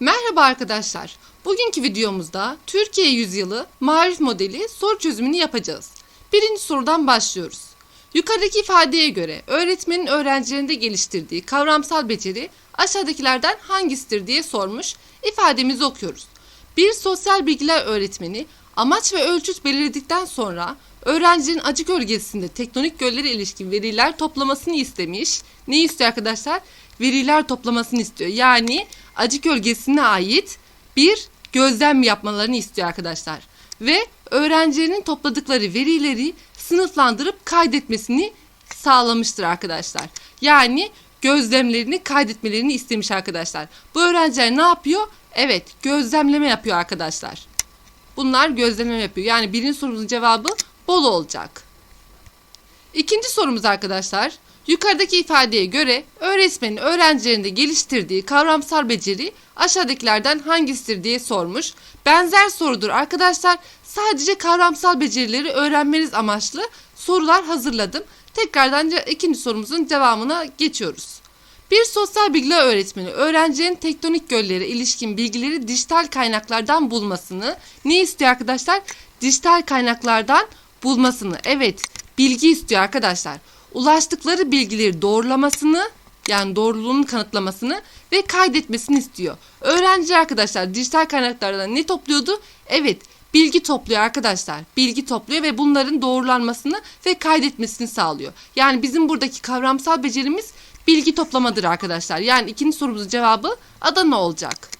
Merhaba arkadaşlar. Bugünkü videomuzda Türkiye yüzyılı marif modeli soru çözümünü yapacağız. Birinci sorudan başlıyoruz. Yukarıdaki ifadeye göre öğretmenin öğrencilerinde geliştirdiği kavramsal beceri aşağıdakilerden hangisidir diye sormuş. İfademizi okuyoruz. Bir sosyal bilgiler öğretmeni amaç ve ölçüt belirledikten sonra öğrencinin acı gölgesinde tektonik göllere ilişkin veriler toplamasını istemiş. Ne istiyor arkadaşlar? Veriler toplamasını istiyor. Yani acı gölgesine ait bir gözlem yapmalarını istiyor arkadaşlar. Ve öğrencilerin topladıkları verileri sınıflandırıp kaydetmesini sağlamıştır arkadaşlar. Yani gözlemlerini kaydetmelerini istemiş arkadaşlar. Bu öğrenciler ne yapıyor? Evet gözlemleme yapıyor arkadaşlar. Bunlar gözlemleme yapıyor. Yani birinci sorumuzun cevabı bol olacak. İkinci sorumuz arkadaşlar. Yukarıdaki ifadeye göre öğretmenin öğrencilerinde geliştirdiği kavramsal beceri aşağıdakilerden hangisidir diye sormuş. Benzer sorudur arkadaşlar. Sadece kavramsal becerileri öğrenmeniz amaçlı sorular hazırladım. Tekrardan ikinci sorumuzun devamına geçiyoruz. Bir sosyal bilgiler öğretmeni öğrencilerin tektonik göllere ilişkin bilgileri dijital kaynaklardan bulmasını ne istiyor arkadaşlar? Dijital kaynaklardan bulmasını. Evet, bilgi istiyor arkadaşlar. Ulaştıkları bilgileri doğrulamasını yani doğruluğunu kanıtlamasını ve kaydetmesini istiyor. Öğrenci arkadaşlar dijital kaynaklardan ne topluyordu? Evet, bilgi topluyor arkadaşlar. Bilgi topluyor ve bunların doğrulanmasını ve kaydetmesini sağlıyor. Yani bizim buradaki kavramsal becerimiz bilgi toplamadır arkadaşlar. Yani ikinci sorumuzun cevabı Adana olacak.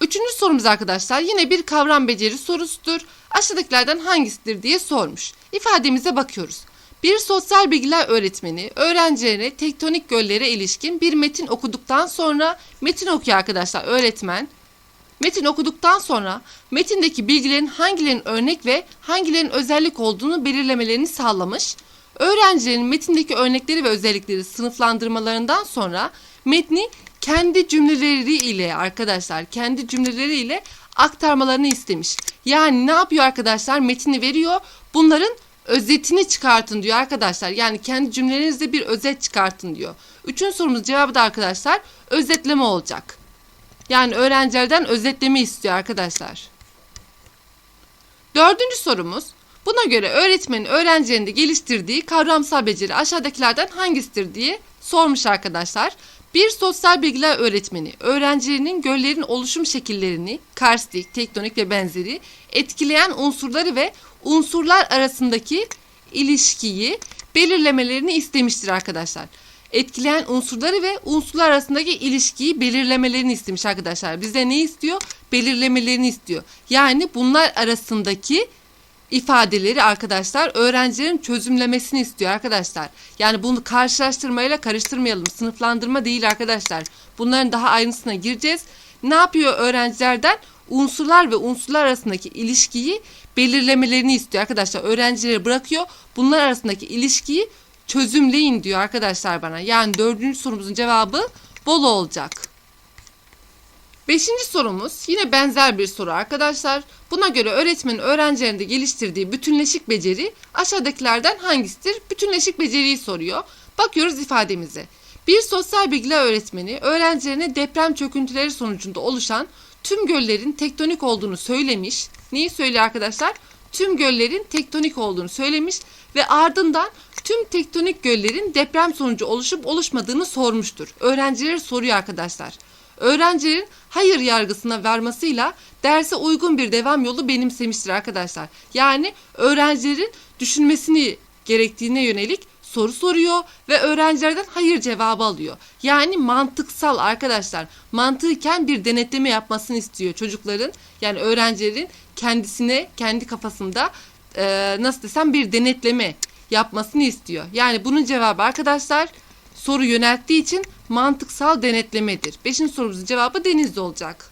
Üçüncü sorumuz arkadaşlar yine bir kavram beceri sorusudur. Aşağıdakilerden hangisidir diye sormuş. İfademize bakıyoruz. Bir sosyal bilgiler öğretmeni öğrencilerine tektonik göllere ilişkin bir metin okuduktan sonra metin okuyor arkadaşlar öğretmen. Metin okuduktan sonra metindeki bilgilerin hangilerinin örnek ve hangilerinin özellik olduğunu belirlemelerini sağlamış. Öğrencilerin metindeki örnekleri ve özellikleri sınıflandırmalarından sonra metni kendi cümleleri ile arkadaşlar kendi cümleleri ile aktarmalarını istemiş. Yani ne yapıyor arkadaşlar? Metini veriyor. Bunların özetini çıkartın diyor arkadaşlar. Yani kendi cümlelerinizde bir özet çıkartın diyor. Üçüncü sorumuz cevabı da arkadaşlar özetleme olacak. Yani öğrencilerden özetleme istiyor arkadaşlar. Dördüncü sorumuz. Buna göre öğretmenin öğrencilerinde geliştirdiği kavramsal beceri aşağıdakilerden hangisidir diye sormuş arkadaşlar. Bir sosyal bilgiler öğretmeni öğrencilerinin göllerin oluşum şekillerini, karstik, tektonik ve benzeri etkileyen unsurları ve unsurlar arasındaki ilişkiyi belirlemelerini istemiştir arkadaşlar. Etkileyen unsurları ve unsurlar arasındaki ilişkiyi belirlemelerini istemiş arkadaşlar. Bize ne istiyor? Belirlemelerini istiyor. Yani bunlar arasındaki ifadeleri arkadaşlar öğrencilerin çözümlemesini istiyor arkadaşlar. Yani bunu karşılaştırmayla karıştırmayalım. Sınıflandırma değil arkadaşlar. Bunların daha ayrıntısına gireceğiz. Ne yapıyor öğrencilerden? Unsurlar ve unsurlar arasındaki ilişkiyi belirlemelerini istiyor arkadaşlar. Öğrencilere bırakıyor. Bunlar arasındaki ilişkiyi çözümleyin diyor arkadaşlar bana. Yani dördüncü sorumuzun cevabı bol olacak. Beşinci sorumuz yine benzer bir soru arkadaşlar. Buna göre öğretmenin öğrencilerinde geliştirdiği bütünleşik beceri aşağıdakilerden hangisidir? Bütünleşik beceriyi soruyor. Bakıyoruz ifademize. Bir sosyal bilgiler öğretmeni öğrencilerine deprem çöküntüleri sonucunda oluşan tüm göllerin tektonik olduğunu söylemiş. Neyi söylüyor arkadaşlar? Tüm göllerin tektonik olduğunu söylemiş ve ardından tüm tektonik göllerin deprem sonucu oluşup oluşmadığını sormuştur. Öğrencileri soruyor arkadaşlar. Öğrencilerin hayır yargısına varmasıyla derse uygun bir devam yolu benimsemiştir arkadaşlar. Yani öğrencilerin düşünmesini gerektiğine yönelik soru soruyor ve öğrencilerden hayır cevabı alıyor. Yani mantıksal arkadaşlar. Mantıken bir denetleme yapmasını istiyor çocukların. Yani öğrencilerin kendisine, kendi kafasında e, nasıl desem bir denetleme yapmasını istiyor. Yani bunun cevabı arkadaşlar soru yönelttiği için mantıksal denetlemedir. Beşinci sorumuzun cevabı denizli olacak.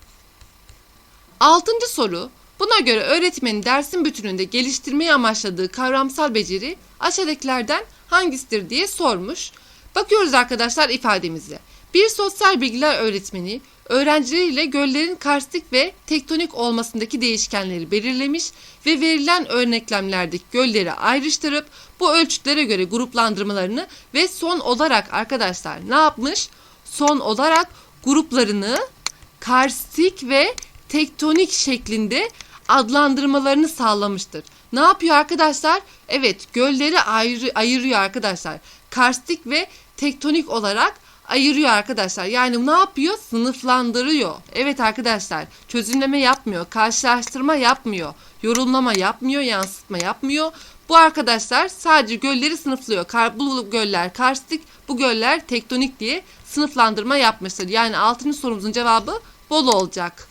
Altıncı soru. Buna göre öğretmenin dersin bütününde geliştirmeyi amaçladığı kavramsal beceri aşağıdakilerden hangisidir diye sormuş. Bakıyoruz arkadaşlar ifademize. Bir sosyal bilgiler öğretmeni öğrencileriyle göllerin karstik ve tektonik olmasındaki değişkenleri belirlemiş ve verilen örneklemlerdeki gölleri ayrıştırıp bu ölçütlere göre gruplandırmalarını ve son olarak arkadaşlar ne yapmış? Son olarak gruplarını karstik ve tektonik şeklinde adlandırmalarını sağlamıştır. Ne yapıyor arkadaşlar? Evet, gölleri ayrı, ayırıyor arkadaşlar. Karstik ve tektonik olarak ayırıyor arkadaşlar. Yani ne yapıyor? Sınıflandırıyor. Evet arkadaşlar, çözümleme yapmıyor, karşılaştırma yapmıyor, yorumlama yapmıyor, yansıtma yapmıyor. Bu arkadaşlar sadece gölleri sınıflıyor. Kar, bu göller karstik, bu göller tektonik diye sınıflandırma yapmıştır. Yani 6. sorumuzun cevabı bol olacak.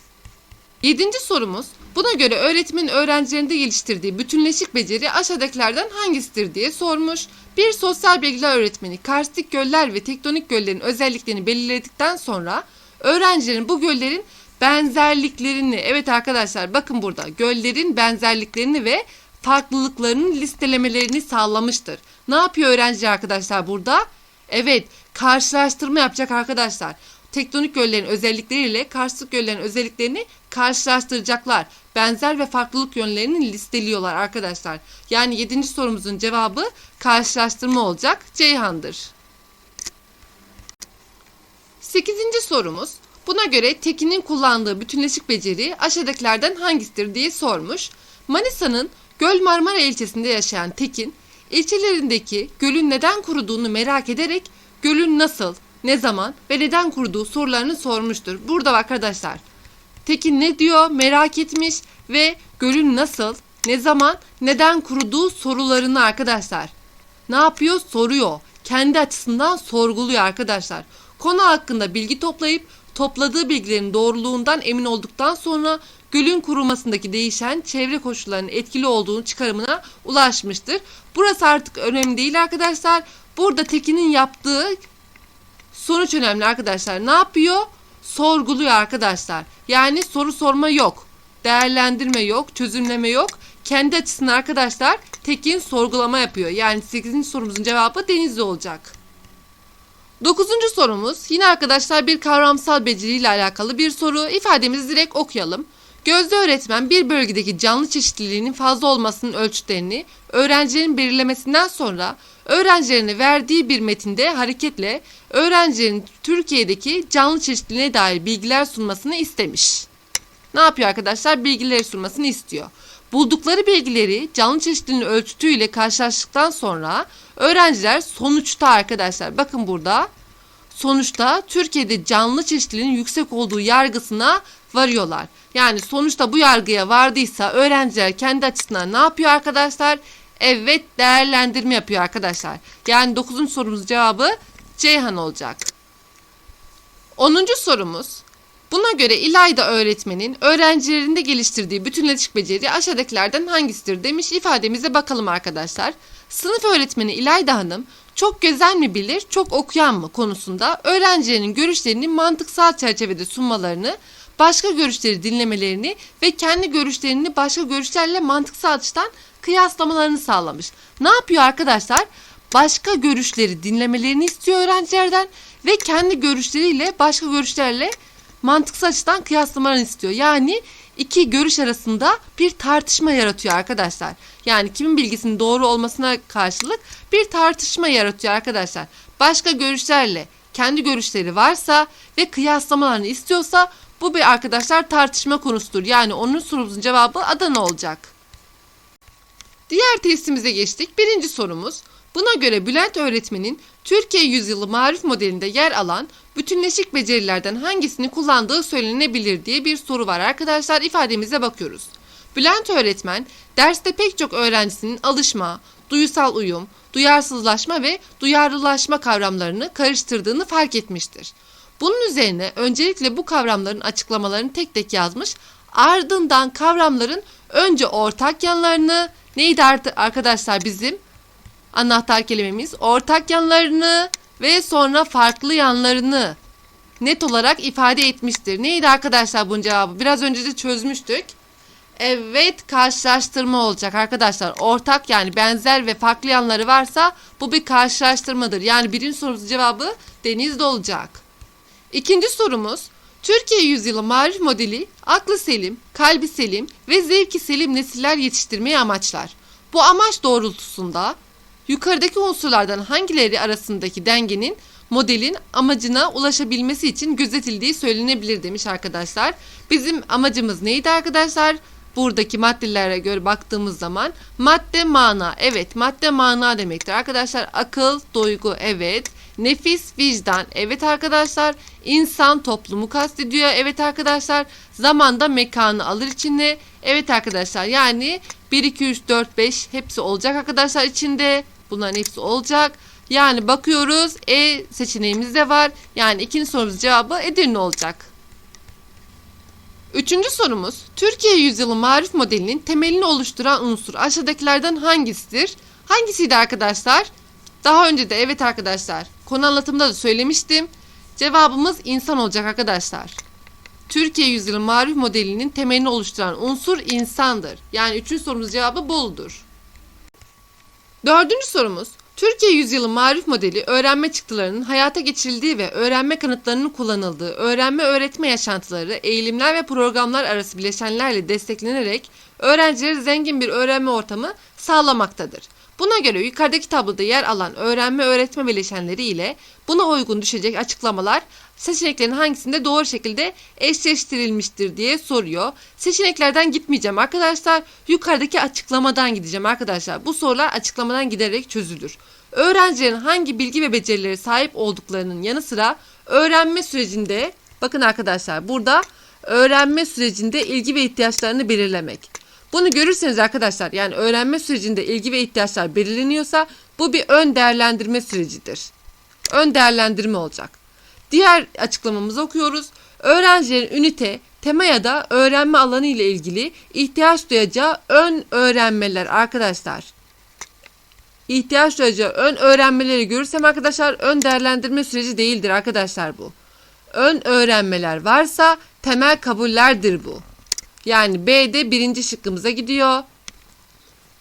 Yedinci sorumuz. Buna göre öğretmenin öğrencilerinde geliştirdiği bütünleşik beceri aşağıdakilerden hangisidir diye sormuş. Bir sosyal bilgiler öğretmeni karstik göller ve tektonik göllerin özelliklerini belirledikten sonra öğrencilerin bu göllerin benzerliklerini evet arkadaşlar bakın burada göllerin benzerliklerini ve farklılıklarının listelemelerini sağlamıştır. Ne yapıyor öğrenci arkadaşlar burada? Evet karşılaştırma yapacak arkadaşlar. Tektonik göllerin özellikleriyle karstik göllerin özelliklerini karşılaştıracaklar. Benzer ve farklılık yönlerini listeliyorlar arkadaşlar. Yani 7. sorumuzun cevabı karşılaştırma olacak. Ceyhan'dır. 8. sorumuz. Buna göre Tekin'in kullandığı bütünleşik beceri aşağıdakilerden hangisidir diye sormuş. Manisa'nın Göl Marmara ilçesinde yaşayan Tekin, ilçelerindeki gölün neden kuruduğunu merak ederek gölün nasıl, ne zaman ve neden kuruduğu sorularını sormuştur. Burada arkadaşlar Tekin ne diyor merak etmiş ve gölün nasıl, ne zaman, neden kuruduğu sorularını arkadaşlar. Ne yapıyor? Soruyor. Kendi açısından sorguluyor arkadaşlar. Konu hakkında bilgi toplayıp topladığı bilgilerin doğruluğundan emin olduktan sonra gölün kurumasındaki değişen çevre koşullarının etkili olduğunu çıkarımına ulaşmıştır. Burası artık önemli değil arkadaşlar. Burada Tekin'in yaptığı sonuç önemli arkadaşlar. Ne yapıyor? Sorguluyor arkadaşlar. Yani soru sorma yok. Değerlendirme yok, çözümleme yok. Kendi açısından arkadaşlar Tekin sorgulama yapıyor. Yani 8. sorumuzun cevabı Denizli olacak. Dokuzuncu sorumuz yine arkadaşlar bir kavramsal beceriyle alakalı bir soru. İfademizi direkt okuyalım. Gözde öğretmen bir bölgedeki canlı çeşitliliğinin fazla olmasının ölçütlerini öğrencilerin belirlemesinden sonra öğrencilerine verdiği bir metinde hareketle öğrencilerin Türkiye'deki canlı çeşitliliğine dair bilgiler sunmasını istemiş. Ne yapıyor arkadaşlar? Bilgileri sunmasını istiyor. Buldukları bilgileri canlı çeşitliliğinin ölçütüyle karşılaştıktan sonra öğrenciler sonuçta arkadaşlar bakın burada sonuçta Türkiye'de canlı çeşitliliğin yüksek olduğu yargısına varıyorlar. Yani sonuçta bu yargıya vardıysa öğrenciler kendi açısından ne yapıyor arkadaşlar? Evet değerlendirme yapıyor arkadaşlar. Yani 9. sorumuzun cevabı Ceyhan olacak. 10. sorumuz. Buna göre İlayda öğretmenin öğrencilerinde geliştirdiği bütünleşik beceri aşağıdakilerden hangisidir demiş ifademize bakalım arkadaşlar. Sınıf öğretmeni İlayda Hanım çok gezen mi bilir, çok okuyan mı konusunda öğrencilerinin görüşlerini mantıksal çerçevede sunmalarını, başka görüşleri dinlemelerini ve kendi görüşlerini başka görüşlerle mantıksal açıdan kıyaslamalarını sağlamış. Ne yapıyor arkadaşlar? Başka görüşleri dinlemelerini istiyor öğrencilerden ve kendi görüşleriyle başka görüşlerle mantıksal açıdan kıyaslamalarını istiyor. Yani iki görüş arasında bir tartışma yaratıyor arkadaşlar. Yani kimin bilgisinin doğru olmasına karşılık bir tartışma yaratıyor arkadaşlar. Başka görüşlerle kendi görüşleri varsa ve kıyaslamalarını istiyorsa bu bir arkadaşlar tartışma konusudur. Yani onun sorumuzun cevabı Adana olacak. Diğer testimize geçtik. Birinci sorumuz. Buna göre Bülent öğretmenin Türkiye Yüzyılı Marif modelinde yer alan bütünleşik becerilerden hangisini kullandığı söylenebilir diye bir soru var arkadaşlar. ifademize bakıyoruz. Bülent öğretmen derste pek çok öğrencisinin alışma, duyusal uyum, duyarsızlaşma ve duyarlılaşma kavramlarını karıştırdığını fark etmiştir. Bunun üzerine öncelikle bu kavramların açıklamalarını tek tek yazmış, ardından kavramların önce ortak yanlarını, neydi arkadaşlar bizim anahtar kelimemiz ortak yanlarını ve sonra farklı yanlarını net olarak ifade etmiştir. Neydi arkadaşlar bunun cevabı? Biraz önce de çözmüştük. Evet karşılaştırma olacak arkadaşlar. Ortak yani benzer ve farklı yanları varsa bu bir karşılaştırmadır. Yani birinci sorumuzun cevabı denizde olacak. İkinci sorumuz Türkiye yüzyılı marif modeli aklı selim, kalbi selim ve zevki selim nesiller yetiştirmeyi amaçlar. Bu amaç doğrultusunda yukarıdaki unsurlardan hangileri arasındaki dengenin modelin amacına ulaşabilmesi için gözetildiği söylenebilir demiş arkadaşlar. Bizim amacımız neydi arkadaşlar? Buradaki maddelere göre baktığımız zaman madde mana evet madde mana demektir arkadaşlar akıl duygu evet nefis vicdan evet arkadaşlar insan toplumu kastediyor evet arkadaşlar zamanda mekanı alır içine evet arkadaşlar yani 1 2 3 4 5 hepsi olacak arkadaşlar içinde bunların hepsi olacak yani bakıyoruz E seçeneğimiz de var yani ikinci sorumuz cevabı Edirne olacak. Üçüncü sorumuz, Türkiye yüzyılı marif modelinin temelini oluşturan unsur aşağıdakilerden hangisidir? Hangisiydi arkadaşlar? Daha önce de evet arkadaşlar, konu anlatımında da söylemiştim. Cevabımız insan olacak arkadaşlar. Türkiye yüzyılı marif modelinin temelini oluşturan unsur insandır. Yani üçüncü sorumuz cevabı Bolu'dur. Dördüncü sorumuz, Türkiye yüzyılı marif modeli öğrenme çıktılarının hayata geçirildiği ve öğrenme kanıtlarının kullanıldığı öğrenme öğretme yaşantıları, eğilimler ve programlar arası bileşenlerle desteklenerek öğrencilere zengin bir öğrenme ortamı sağlamaktadır. Buna göre yukarıdaki tabloda yer alan öğrenme öğretme bileşenleri ile buna uygun düşecek açıklamalar seçeneklerin hangisinde doğru şekilde eşleştirilmiştir diye soruyor. Seçeneklerden gitmeyeceğim arkadaşlar. Yukarıdaki açıklamadan gideceğim arkadaşlar. Bu sorular açıklamadan giderek çözülür. Öğrencilerin hangi bilgi ve becerileri sahip olduklarının yanı sıra öğrenme sürecinde bakın arkadaşlar burada öğrenme sürecinde ilgi ve ihtiyaçlarını belirlemek. Bunu görürseniz arkadaşlar yani öğrenme sürecinde ilgi ve ihtiyaçlar belirleniyorsa bu bir ön değerlendirme sürecidir. Ön değerlendirme olacak. Diğer açıklamamızı okuyoruz. Öğrencilerin ünite, tema ya da öğrenme alanı ile ilgili ihtiyaç duyacağı ön öğrenmeler arkadaşlar. İhtiyaç duyacağı ön öğrenmeleri görürsem arkadaşlar ön değerlendirme süreci değildir arkadaşlar bu. Ön öğrenmeler varsa temel kabullerdir bu. Yani B'de birinci şıkkımıza gidiyor.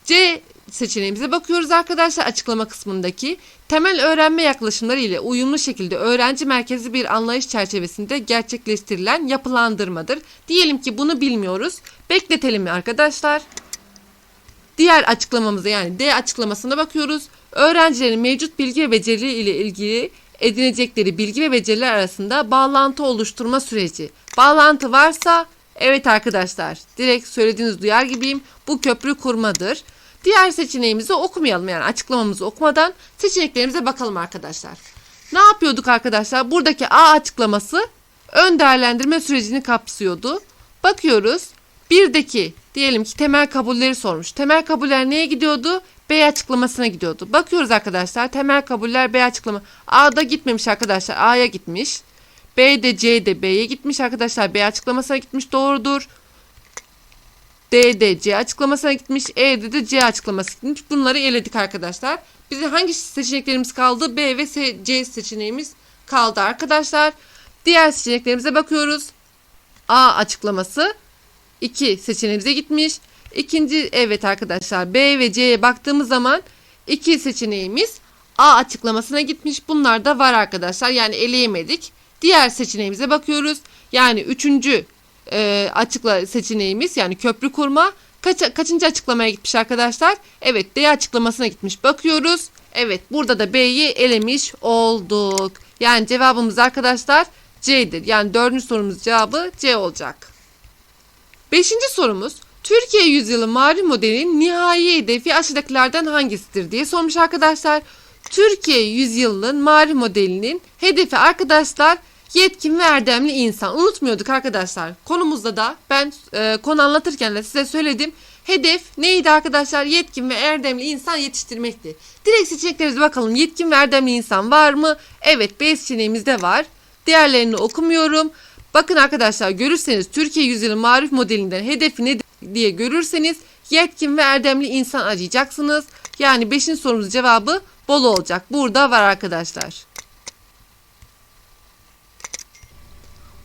C seçeneğimize bakıyoruz arkadaşlar açıklama kısmındaki. Temel öğrenme yaklaşımları ile uyumlu şekilde öğrenci merkezli bir anlayış çerçevesinde gerçekleştirilen yapılandırmadır. Diyelim ki bunu bilmiyoruz. Bekletelim arkadaşlar. Diğer açıklamamıza yani D açıklamasına bakıyoruz. Öğrencilerin mevcut bilgi ve beceri ile ilgili edinecekleri bilgi ve beceriler arasında bağlantı oluşturma süreci. Bağlantı varsa evet arkadaşlar direkt söylediğiniz duyar gibiyim. Bu köprü kurmadır. Diğer seçeneğimizi okumayalım yani açıklamamızı okumadan seçeneklerimize bakalım arkadaşlar. Ne yapıyorduk arkadaşlar? Buradaki A açıklaması ön değerlendirme sürecini kapsıyordu. Bakıyoruz. Birdeki diyelim ki temel kabulleri sormuş. Temel kabuller neye gidiyordu? B açıklamasına gidiyordu. Bakıyoruz arkadaşlar. Temel kabuller B açıklama. A'da gitmemiş arkadaşlar. A'ya gitmiş. B'de C'de B'ye gitmiş arkadaşlar. B açıklamasına gitmiş. Doğrudur. D'de C açıklamasına gitmiş. E'de de C açıklaması gitmiş. Bunları eledik arkadaşlar. Bize hangi seçeneklerimiz kaldı? B ve C, C seçeneğimiz kaldı arkadaşlar. Diğer seçeneklerimize bakıyoruz. A açıklaması 2 seçeneğimize gitmiş. İkinci evet arkadaşlar B ve C'ye baktığımız zaman iki seçeneğimiz A açıklamasına gitmiş. Bunlar da var arkadaşlar. Yani eleyemedik. Diğer seçeneğimize bakıyoruz. Yani üçüncü e, açıkla seçeneğimiz yani köprü kurma kaç, kaçıncı açıklamaya gitmiş arkadaşlar? Evet D açıklamasına gitmiş. Bakıyoruz. Evet burada da B'yi elemiş olduk. Yani cevabımız arkadaşlar C'dir. Yani dördüncü sorumuz cevabı C olacak. Beşinci sorumuz Türkiye yüzyılı marif modelinin nihai hedefi aşağıdakilerden hangisidir diye sormuş arkadaşlar. Türkiye yüzyılının marif modelinin hedefi arkadaşlar yetkin ve erdemli insan. Unutmuyorduk arkadaşlar. Konumuzda da ben e, konu anlatırken de size söyledim. Hedef neydi arkadaşlar? Yetkin ve erdemli insan yetiştirmekti. Direkt seçeneklerimize bakalım. Yetkin ve erdemli insan var mı? Evet B seçeneğimizde var. Diğerlerini okumuyorum. Bakın arkadaşlar görürseniz Türkiye yüzyılı marif modelinden hedefi ne diye görürseniz yetkin ve erdemli insan arayacaksınız. Yani 5. sorumuzun cevabı bol olacak. Burada var arkadaşlar.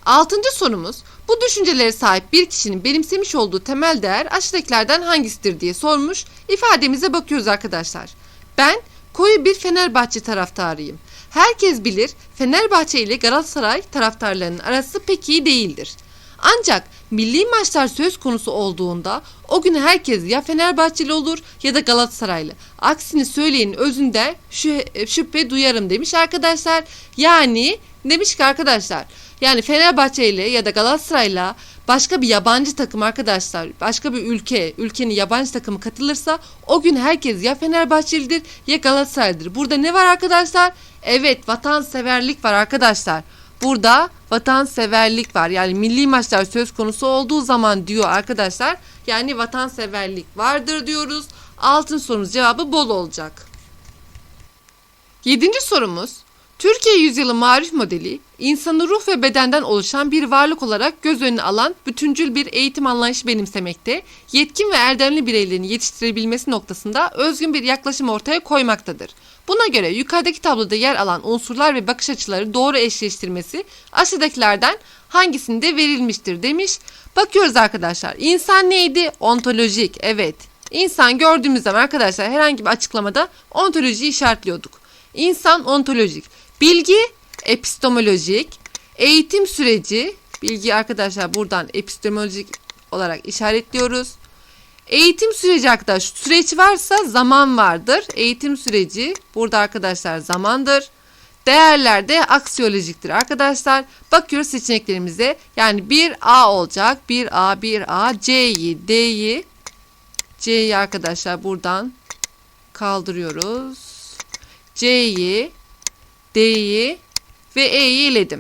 Altıncı sorumuz bu düşüncelere sahip bir kişinin benimsemiş olduğu temel değer aşağıdakilerden hangisidir diye sormuş. İfademize bakıyoruz arkadaşlar. Ben koyu bir Fenerbahçe taraftarıyım. Herkes bilir Fenerbahçe ile Galatasaray taraftarlarının arası pek iyi değildir. Ancak milli maçlar söz konusu olduğunda o gün herkes ya Fenerbahçeli olur ya da Galatasaraylı. Aksini söyleyin özünde şü- şüphe duyarım demiş arkadaşlar. Yani demiş ki arkadaşlar yani Fenerbahçe ile ya da Galatasaray'la başka bir yabancı takım arkadaşlar başka bir ülke ülkenin yabancı takımı katılırsa o gün herkes ya Fenerbahçelidir ya Galatasaraylıdır. Burada ne var arkadaşlar? Evet vatanseverlik var arkadaşlar. Burada vatanseverlik var. Yani milli maçlar söz konusu olduğu zaman diyor arkadaşlar. Yani vatanseverlik vardır diyoruz. Altın sorumuz cevabı bol olacak. Yedinci sorumuz. Türkiye yüzyılı marif modeli, insanı ruh ve bedenden oluşan bir varlık olarak göz önüne alan bütüncül bir eğitim anlayışı benimsemekte, yetkin ve erdemli bireylerin yetiştirebilmesi noktasında özgün bir yaklaşım ortaya koymaktadır. Buna göre yukarıdaki tabloda yer alan unsurlar ve bakış açıları doğru eşleştirmesi aşağıdakilerden hangisinde verilmiştir demiş. Bakıyoruz arkadaşlar. İnsan neydi? Ontolojik. Evet. İnsan gördüğümüz zaman arkadaşlar herhangi bir açıklamada ontolojiyi işaretliyorduk. İnsan ontolojik. Bilgi epistemolojik. Eğitim süreci. Bilgi arkadaşlar buradan epistemolojik olarak işaretliyoruz. Eğitim süreci arkadaşlar süreç varsa zaman vardır. Eğitim süreci burada arkadaşlar zamandır. Değerler de aksiyolojiktir arkadaşlar. Bakıyoruz seçeneklerimize. Yani 1A olacak. 1A, 1A, C'yi, D'yi, C'yi arkadaşlar buradan kaldırıyoruz. C'yi, D'yi ve E'yi eledim.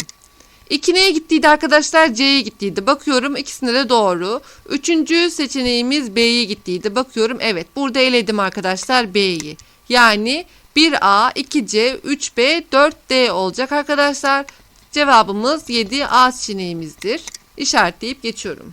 2 neye gittiydi arkadaşlar? C'ye gittiydi. Bakıyorum ikisinde de doğru. Üçüncü seçeneğimiz B'ye gittiydi. Bakıyorum evet burada eledim arkadaşlar B'yi. Yani 1A, 2C, 3B, 4D olacak arkadaşlar. Cevabımız 7A seçeneğimizdir. İşaretleyip geçiyorum.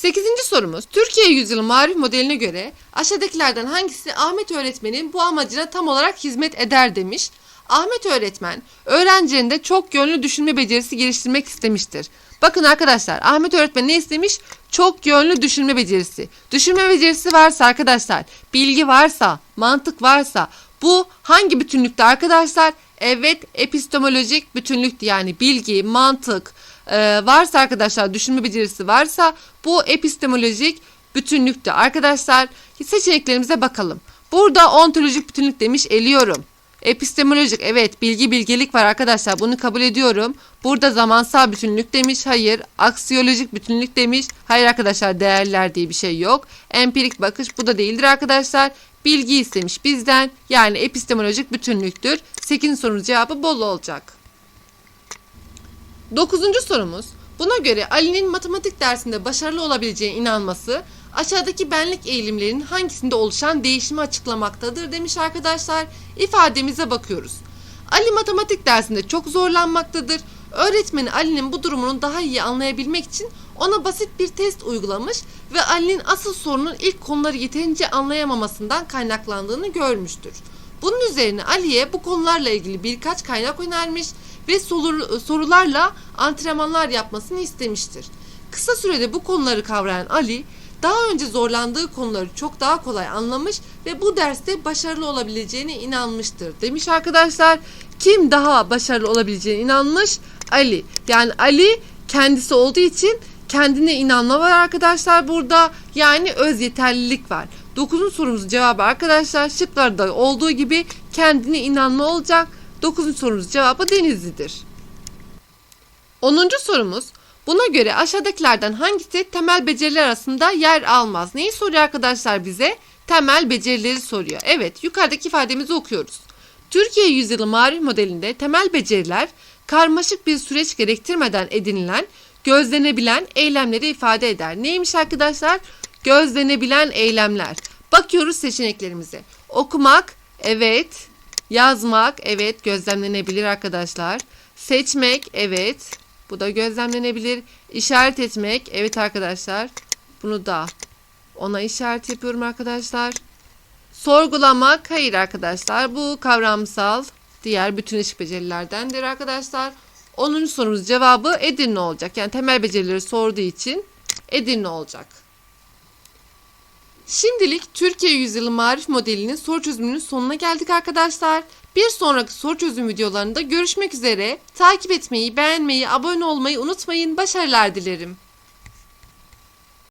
8. sorumuz. Türkiye yüzyılı marif modeline göre aşağıdakilerden hangisi Ahmet öğretmenin bu amacına tam olarak hizmet eder demiş. Ahmet öğretmen öğrencilerinde çok yönlü düşünme becerisi geliştirmek istemiştir. Bakın arkadaşlar Ahmet öğretmen ne istemiş? Çok yönlü düşünme becerisi. Düşünme becerisi varsa arkadaşlar, bilgi varsa, mantık varsa bu hangi bütünlükte arkadaşlar? Evet epistemolojik bütünlüktü yani bilgi, mantık e, varsa arkadaşlar düşünme becerisi varsa bu epistemolojik bütünlüktü. Arkadaşlar seçeneklerimize bakalım. Burada ontolojik bütünlük demiş eliyorum. Epistemolojik evet bilgi bilgelik var arkadaşlar bunu kabul ediyorum. Burada zamansal bütünlük demiş hayır. Aksiyolojik bütünlük demiş hayır arkadaşlar değerler diye bir şey yok. Empirik bakış bu da değildir arkadaşlar. Bilgi istemiş bizden yani epistemolojik bütünlüktür. 8. sorunun cevabı bol olacak. 9. sorumuz. Buna göre Ali'nin matematik dersinde başarılı olabileceğine inanması aşağıdaki benlik eğilimlerinin hangisinde oluşan değişimi açıklamaktadır demiş arkadaşlar. İfademize bakıyoruz. Ali matematik dersinde çok zorlanmaktadır. Öğretmeni Ali'nin bu durumunu daha iyi anlayabilmek için ona basit bir test uygulamış ve Ali'nin asıl sorunun ilk konuları yeterince anlayamamasından kaynaklandığını görmüştür. Bunun üzerine Ali'ye bu konularla ilgili birkaç kaynak önermiş sorur- sorularla antrenmanlar yapmasını istemiştir. Kısa sürede bu konuları kavrayan Ali, daha önce zorlandığı konuları çok daha kolay anlamış ve bu derste başarılı olabileceğine inanmıştır. Demiş arkadaşlar. Kim daha başarılı olabileceğine inanmış? Ali. Yani Ali kendisi olduğu için kendine inanma var arkadaşlar burada. Yani öz yeterlilik var. 9. sorumuzun cevabı arkadaşlar şıklarda olduğu gibi kendine inanma olacak. 9. sorumuzun cevabı Denizli'dir. 10. sorumuz Buna göre aşağıdakilerden hangisi temel beceriler arasında yer almaz? Neyi soruyor arkadaşlar bize? Temel becerileri soruyor. Evet yukarıdaki ifademizi okuyoruz. Türkiye yüzyılı marif modelinde temel beceriler karmaşık bir süreç gerektirmeden edinilen, gözlenebilen eylemleri ifade eder. Neymiş arkadaşlar? Gözlenebilen eylemler. Bakıyoruz seçeneklerimize. Okumak, evet. Yazmak, evet gözlemlenebilir arkadaşlar. Seçmek, evet. Bu da gözlemlenebilir. İşaret etmek, evet arkadaşlar. Bunu da ona işaret yapıyorum arkadaşlar. Sorgulamak, hayır arkadaşlar. Bu kavramsal diğer bütün iş becerilerdendir arkadaşlar. 10. sorumuz cevabı Edirne olacak. Yani temel becerileri sorduğu için Edirne olacak. Şimdilik Türkiye Yüzyılı Marif modelinin soru çözümünün sonuna geldik arkadaşlar. Bir sonraki soru çözüm videolarında görüşmek üzere. Takip etmeyi, beğenmeyi, abone olmayı unutmayın. Başarılar dilerim.